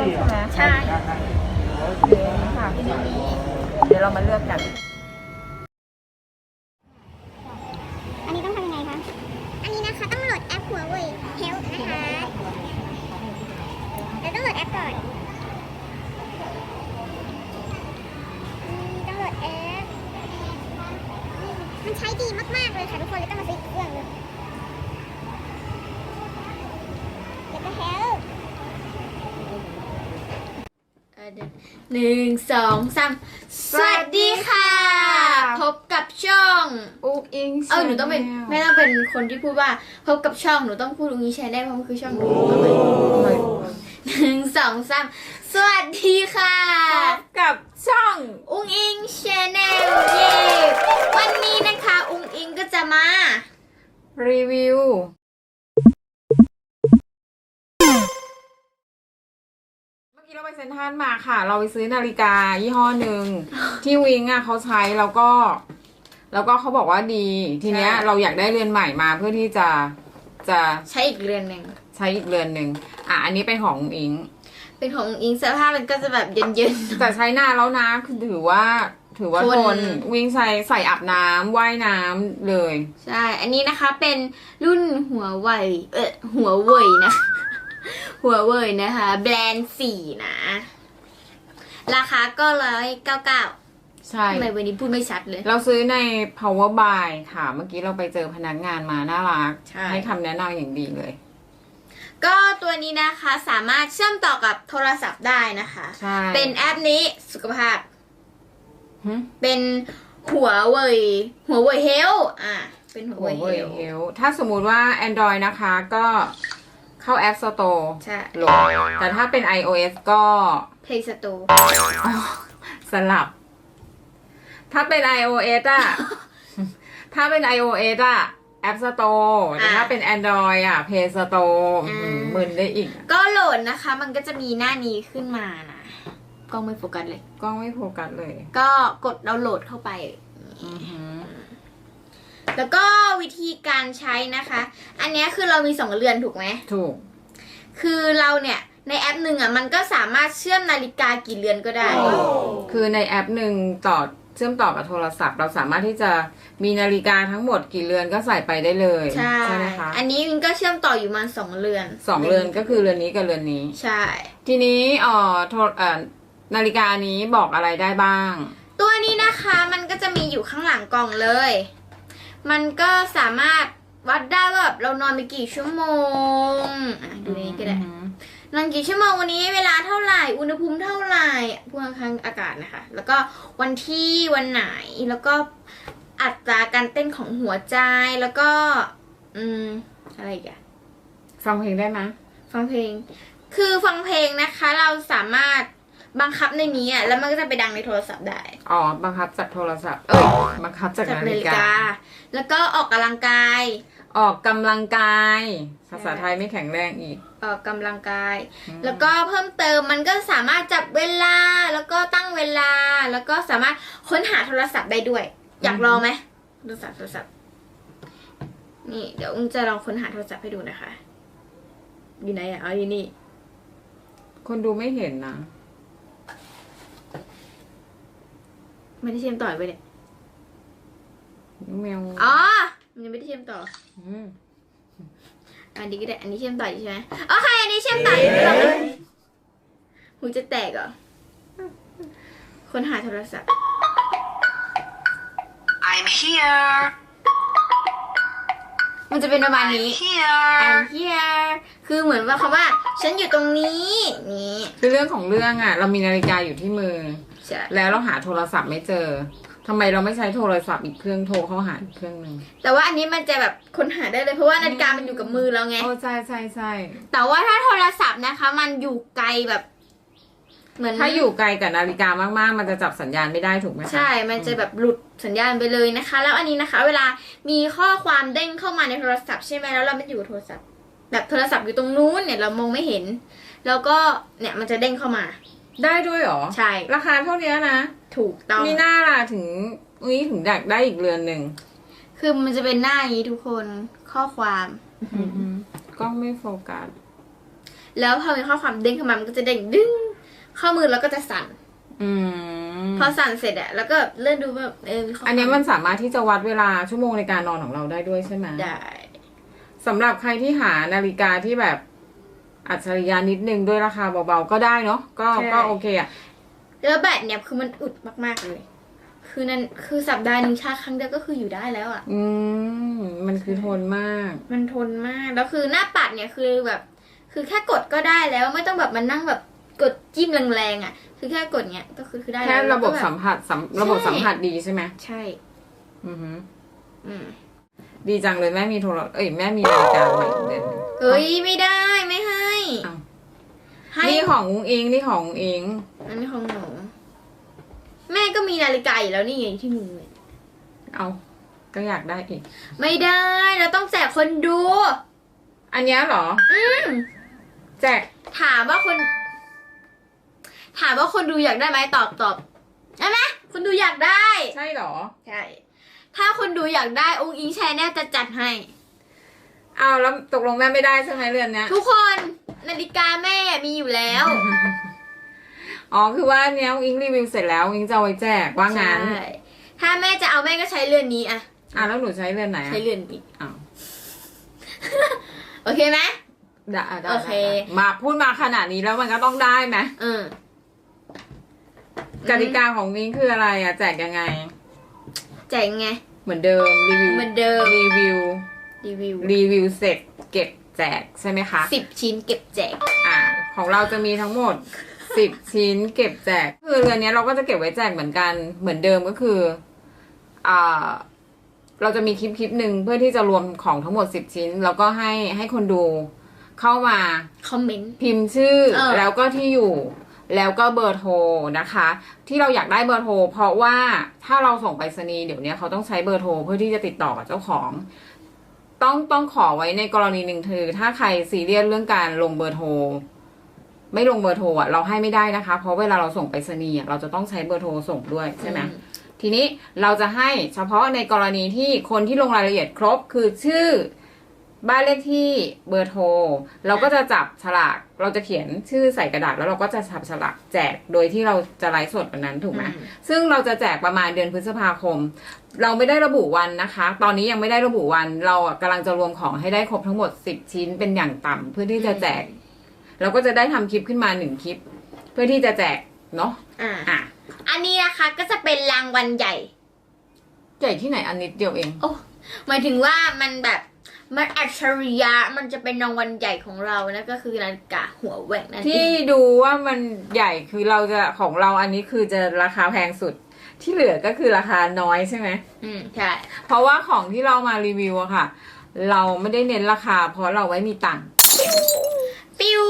ส้มใช่ไหมใช่โอเคค่ะที่นี่เดี๋ยวเรามาเลือกกันอันนี้ต้องทำยังไงคะ อันนี้นะคะต้องโหลดแอปหัวเว่ยเฮลนะคะเราต้องโหลดแอปก่อนอืมต้องโหลดแอป มันใช้ดีมาก ๆ เลยค่ะทุกคนเลยต้องมาซื้ออีกเครื่องเลยแล้วก็เฮล หนึ่งสองสามสวัสดีค่ะ พบกับช่องอุ๊กอิงเออหนูต้องเป็นไม่ต้องเป็นคนที่พูดว่า พบกับช่องหนูต้องพูดตรงนี้ใช้ได้เพราะมันคือช่องหนูเอาใหม่หนึ่งสองสามสวัสดีค่ะ กับช่อง อุ้งอิงชาแนลเย่วันนี้นะคะ อุ้งอิงก็จะมา รีวิว เมื่อกี้เราไปเซ็นทรัลมาค่ะ เราไปซื้อนาฬิกายี่ห้อหนึ่งที่วิงอะเขาใช้แล้วก็ แล้วก็เขาบอกว่าดี ทีเนี้ยใช่เราอยากได้เรือนใหม่มาเพื่อที่จะจะใช้อีกเรือนหนึ่งใช้อีกเรือนหนึ่งอะอันนี้เป็นของอิง เป็นของอุ้งอิงเสื้อผ้ามันก็จะแบบเย็นๆแต่ใช้นานแล้วนะคือถือว่าถือว่าททนนวิ่งใส่ใส่อาบน้ำว่ายน้ำเลยใช่ อันนี้นะคะเป็นรุ่นหัวเว่ยเออหัวเว่ยนะ หัวเว่ยนะคะ แบรนด์สี่นะ ราคาก็ร้อยเก้าเก้าใช่ทำไมวันนี้พูดไม่ชัดเลย เราซื้อใน power buy ค่ะ เมื่อกี้เราไปเจอพนักงานมาน่ารักใช่ ให้คำแนะนำอย่างดีเลย ก็ตัวนี้นะคะสามารถเชื่อมต่อกับโทรศัพท์ได้นะคะ ใช่เป็นแอปนี้สุขภาพ หึเป็นหัวเว่ยหัวเว่ยเฮลอะ เป็นหัวหัวเว่ยเว่ยเฮเฮลลถ้าสมมุติว่า Android นะคะก็ เข้า App Store ใช่ โหลดแต่ถ้าเป็น iOS ก็ Play Store สลับ ถ้าเป็น iOS อะ ถ้าเป็น iOS อะ App Store แต่ถ้าเป็น Android อะ Play Store อ่าอืม มึนได้อีก ก็โหลดนะคะ มันก็จะมีหน้านี้ขึ้นมานะกล้องไม่โฟกัสเลย กล้องไม่โฟกัสเลย ก็กดดาวน์โหลดเข้าไป อือหือ แล้วก็วิธีการใช้นะคะ อันเนี้ยคือเรามีสองเรือนถูกไหม ถูก คือเราเนี่ยในแอปหนึ่งอะมันก็สามารถเชื่อมนาฬิกากี่เรือนก็ได้ คือในแอปหนึ่งต่อเชื่อมต่อกับโทรศัพท์ เราสามารถที่จะมีนาฬิกาทั้งหมดกี่เรือนก็ใส่ไปได้เลยใช่ไหมคะอันนี้มันก็เชื่อมต่ออยู่มาสองเรือนสองเรือนก็คือเรือนนี้กับเรือนนี้ ใช่ ทีนี้เอ่อโทรเอ่อนาฬิกานี้บอกอะไรได้บ้าง ตัวนี้นะคะมันก็จะมีอยู่ข้างหลังกล่องเลย มันก็สามารถวัดได้ว่าแบบเรานอนไปกี่ชั่วโมงอะดูนี้ก็ได้นอนกี่ชั่วโมงวันนี้เวลาเท่าไหร่ อุณหภูมิเท่าไหร่พวกข้างอากาศนะคะ แล้วก็วันที่วันไหนแล้วก็อัตราการเต้นของหัวใจแล้วก็ อืมอะไรอีกอะฟังเพลงได้ไหมฟังเพลง คือฟังเพลงนะคะ เราสามารถ บังคับในนี้อะแล้วมันก็จะไปดังในโทรศัพท์ได้ อ๋อ บังคับจากโทรศัพท์ เอ้ยบังคับจากจากนานาฬิฬิกากา แล้วก็ออกกำลังกาย ออกกำลังกาย ภาษาไทยไม่แข็งแรงอีก ออกกำลังกายอืมแล้วก็เพิ่มเติมมันก็สามารถจับเวลา แล้วก็ตั้งเวลา แล้วก็สามารถค้นหาโทรศัพท์ได้ด้วย อยากลองไหมโทรศัพท์โทรศัพท์ นี่ เดี๋ยวอุ้งจะลองค้นหาโทรศัพท์ให้ดูนะคะ อยู่ไหนอะเอาอยู่นี่ คนดูไม่เห็นนะ ไม่ได้เชื่อมต่อไปเนี่ยแมวอ๋อ มันยังไม่ได้เชื่อมต่อมอันนี้ก็ได้ อันนี้เชื่อมต่ออยู่ใช่ไหมโอเคอันนี้เชื่อมต่ออยู่ลองดูหูจะแตกเหรอค้นหาโทรศัพท์ I'm here. มันจะเป็นประมาณ I'm นี้ here. I'm here คือเหมือนว่าคำว่า ฉันอยู่ตรงนี้ นี่ คือเรื่องของเรื่องอะ เรามีนาฬิกาอยู่ที่มือ ใช่ แล้วเราหาโทรศัพท์ไม่เจอทำไมเราไม่ใช้โทรศัพท์อีกเครื่องโทรเข้าหาอีกเครื่องหนึ่งแต่ว่าอันนี้มันจะแบบค้นหาได้เลยเพราะว่านาฬิกามันอยู่กับมือเราไง โอ้ใช่ใช่ใช่แต่ว่าถ้าโทรศัพท์นะคะ มันอยู่ไกลแบบ เหมือนถ้าอยู่ไกลกับนาฬิกามากๆ มันจะจับสัญญาณไม่ได้ถูกไหมคะใช่ มันจะแบบหลุดสัญญาณไปเลยนะคะ แล้วอันนี้นะคะ เวลามีข้อความเด้งเข้ามาในโทรศัพท์ใช่ไหมแล้วเราไม่ได้อยู่กับโทรศัพท์ แบบโทรศัพท์อยู่ตรงนู้นเนี่ยเรามองไม่เห็น แล้วก็เนี่ยมันจะเด้งเข้ามา ได้ด้วยเหรอ ใช่ ราคาเท่านี้นะ ถูกต้อง มีหน้าล่ะถึงนี้ถึงอยากได้อีกเรือนหนึ่ง คือมันจะเป็นหน้าอย่างนี้ทุกคนข้อความกล้องไม่โฟกัส แล้วพอมีข้อความเด้งขึ้นมา มันก็จะเด้งดึงข้อมือแล้วก็จะสั่นอืมพอสั่นเสร็จอะแล้วก็เลื่อนดูแบบเออมีข้อความอันเนี้ยมันสามารถที่จะวัดเวลาชั่วโมงในการนอนของเราได้ด้วยใช่ไหมได้สำหรับใครที่หานาฬิกาที่แบบ อัจฉริยะนิดนึงด้วยราคาเบาๆก็ได้เนาะก็ก็โอเคอะแล้วแบตเนี่ยคือมันอึดมากๆเลย คือนั่นคือสัปดาห์หนึ่งชาร์จครั้งเดียวก็คืออยู่ได้แล้วอะอืมมันคือทนมาก มันทนมาก แล้วคือหน้าปัดเนี่ยคือแบบ คือแค่กดก็ได้แล้วไม่ต้องแบบมานั่งแบบกดจิ้มแรงๆอะ คือแค่กดเนี้ยก็คือคือได้แค่แล้วระบบแล้วก็สัมผัสสัมระบบใช่สัมผัสดีใช่ไหมใช่ อือหือ อืมดีจังเลยแม่มีโทรเอ้ยแม่มีนาฬิกาใหม่อีกเดือนหนึ่งเฮ้ยไม่ได้ไม่ให้อ้าว ให้นี่ของอุ้งอิงนี่ของอุ้งอิงอันนี้ของหนูแม่ก็มีนาฬิกาอยู่แล้วนี่ไงที่มือเอาก็อยากได้อีก ไม่ได้เราต้องแจกคนดู อันเนี้ยเหรอ อืมแจกถามว่าคน ถามว่าคนดูอยากได้ไหมตอบตอบใช่ไหมคนดูอยากได้ ใช่เหรอ ใช่ ถ้าคนดูอยากได้องค์อิงแชร์แนลจะจัดให้เอาแล้วตกลงแม่ไม่ได้ใช่ไหมเรือนเนี้ยทุกคนนาฬิกาแม่มีอยู่แล้ว อ๋อคือว่าเนี้ยอุ้งอิงรีวิวเสร็จแล้วอุ้งอิงจะเอาไว้แจกว่างั้นใช่ถ้าแม่จะเอาแม่ก็ใช้เรือนนี้อะอะแล้วหนูใช้เรือนไหนอะใช้เรือนนี้อ้าวโอเคไหมได้ได้โอเค ได้มาพูดมาขนาดนี้แล้วมันก็ต้องได้ไหมเออ กติกาของนิ้งคืออะไรอะแจกยังไง แจกไง เหมือนเดิมรีวิวเหมือนเดิม รีวิว รีวิวรีวิวเสร็จเก็บแจกใช่ไหมคะสิบชิ้นเก็บแจก อ่า ของเราจะมีทั้งหมดสิบชิ้นเก็บแจก คือเรือนเนี้ยเราก็จะเก็บไว้แจกเหมือนกันเหมือนเดิมก็คืออ่าเราจะมีคลิปคลิปหนึ่งเพื่อที่จะรวมของทั้งหมดสิบชิ้น แล้วก็ให้ให้คนดูเข้ามาคอมเมนต์พิมพ์ชื่อเออแล้วก็ที่อยู่แล้วก็เบอร์โทรนะคะ ที่เราอยากได้เบอร์โทรเพราะว่าถ้าเราส่งไปรษณีย์เดี๋ยวนี้เขาต้องใช้เบอร์โทรเพื่อที่จะติดต่อกับเจ้าของ ต้องต้องขอไว้ในกรณีหนึ่งคือ ถ้าใครซีเรียสเรื่องการลงเบอร์โทร ไม่ลงเบอร์โทรอะเราให้ไม่ได้นะคะ เพราะเวลาเราส่งไปรษณีย์เราจะต้องใช้เบอร์โทรส่งด้วยใช่ไหมทีนี้เราจะให้เฉพาะในกรณีที่คนที่ลงรายละเอียดครบ คือชื่อ บ้านเลขที่เบอร์โทร เราก็จะจับฉลาก เราจะเขียนชื่อใส่กระดาษแล้วเราก็จะจับฉลากแจกโดยที่เราจะไลฟ์สดวันนั้นถูกไหมอืมซึ่งเราจะแจกประมาณเดือนพฤษภาคม เราไม่ได้ระบุวันนะคะ ตอนนี้ยังไม่ได้ระบุวัน เราอะกำลังจะรวมของให้ได้ครบทั้งหมด10ชิ้นเป็นอย่างต่ำเพื่อที่จะแจก เราก็จะได้ทำคลิปขึ้นมาหนึ่งคลิป เพื่อที่จะแจกเนาะอ่าอะอันนี้นะคะก็จะเป็นรางวัลใหญ่แจกที่ไหนอันนิดเดียวเอง โอ้หมายถึงว่ามันแบบ มันอัจฉริยะมันจะเป็นรางวัลใหญ่ของเรานะก็คือนาฬิกาหัวแหว่งนั่นเอที่งดูว่ามันใหญ่คือเราจะของเราอันนี้คือจะราคาแพงสุด ที่เหลือก็คือราคาน้อยใช่ไหมอืมใช่เพราะว่าของที่เรามารีวิวอะค่ะ เราไม่ได้เน้นราคา เพราะเราไว้มีตังค์ปิว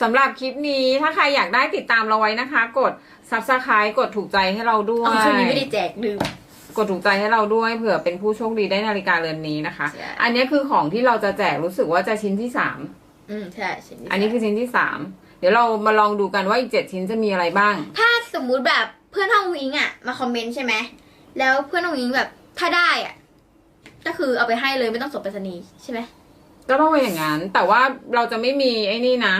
สำหรับคลิปนี้ถ้าใครอยากได้ติดตามเราไว้นะคะ กด subscribe กดถูกใจให้เราด้วอ๋อยคืนนี้ไม่ได้แจกลืม กดถูกใจให้เราด้วยเผื่อเป็นผู้โชคดีได้นาฬิกาเรือนนี้นะคะ ใช่ อันนี้คือของที่เราจะแจกรู้สึกว่าจะชิ้นที่สามอืมใช่ชิ้ที่อันนี้คือชิ้นที่สามเดี๋ยวเรามาลองดูกันว่าอีกเจ็ดชิ้นจะมีอะไรบ้าง ถ้าสมมุติแบบเพื่อนห้องวิงอะ มาคอมเมนต์ใช่ไหมแล้วเพื่อนห้องวิงแบบถ้าได้อะ ก็คือเอาไปให้เลยไม่ต้องส่งไปรษณีย์ใช่ไหมก็ต้องเป็นอย่างนั้น แต่ว่าเราจะไม่มีไอ้นี่นะ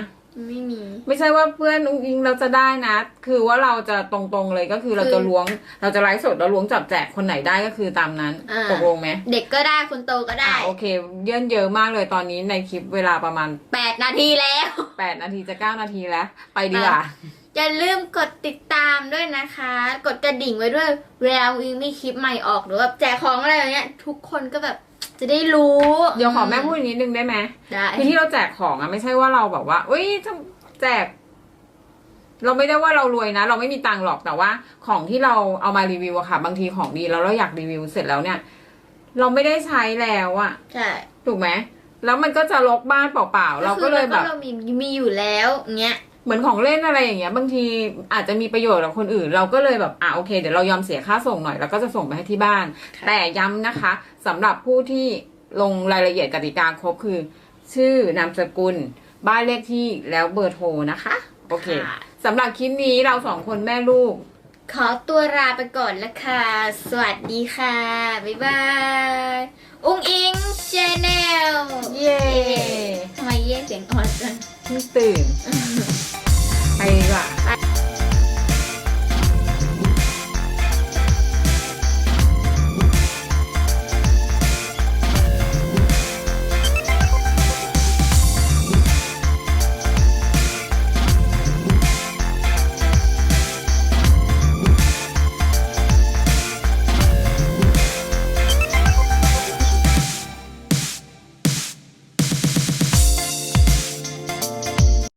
ไม่มี ไม่ใช่ว่าเพื่อนอุ้งอิงเราจะได้นะ คือว่าเราจะตรงๆเลยก็คือเราจะล้วง เราจะไลฟ์สดแล้วล้วงจับแจกคนไหนได้ก็คือตามนั้นอ่า ตกลงไหมเด็กก็ได้คนโตก็ได้อ่าโอเค เยื่อนเยอะมากเลยตอนนี้ในคลิปเวลาประมาณ แปดนาทีแล้ว 8 นาทีจะ 9 นาทีแล้ว ไปดีกว่า อย่าลืมกดติดตามด้วยนะคะ กดกระดิ่งไว้ด้วยเวลาวิงมีคลิปใหม่ออกหรือแบบแจกของอะไรอย่างเงี้ย ทุกคนก็แบบ จะได้รู้ เดี๋ยวขอแม่พูดอีกนิดนึงได้ไหมได้ คือที่เราแจกของอะไม่ใช่ว่าเราแบบว่าเอ้ยทำแจก เราไม่ได้ว่าเรารวยนะ เราไม่มีตังค์หรอกแต่ว่า ของที่เราเอามารีวิวอะค่ะ บางทีของดีแล้วเราอยากรีวิวเสร็จแล้วเนี่ย เราไม่ได้ใช้แล้วอะใช่ถูกไหมแล้วมันก็จะลกบ้านเปล่าๆเราก็เลยแบบ เรามีมีอยู่แล้วเงี้ย เหมือนของเล่นอะไรอย่างเงี้ย บางทีอาจจะมีประโยชน์กับคนอื่น เราก็เลยแบบอะโอเค เดี๋ยวเรายอมเสียค่าส่งหน่อยแล้วก็จะส่งไปให้ที่บ้านค่ะแต่แต่ย้ำนะคะสำหรับผู้ที่ลงรายละเอียดกติกาครบคือ ชื่อนามสกุล บ้านเลขที่แล้วเบอร์โทรนะคะ โอเคค่ะสำหรับคลิปนี้เราสองคนแม่ลูก ขอตัวลาไปก่อนละค่ะ สวัสดีค่ะ บ๊ายบาย อุ้งอิงชาแนล เย้ทำไมเย่เสียงอ่อนจังที่ตื่น 一个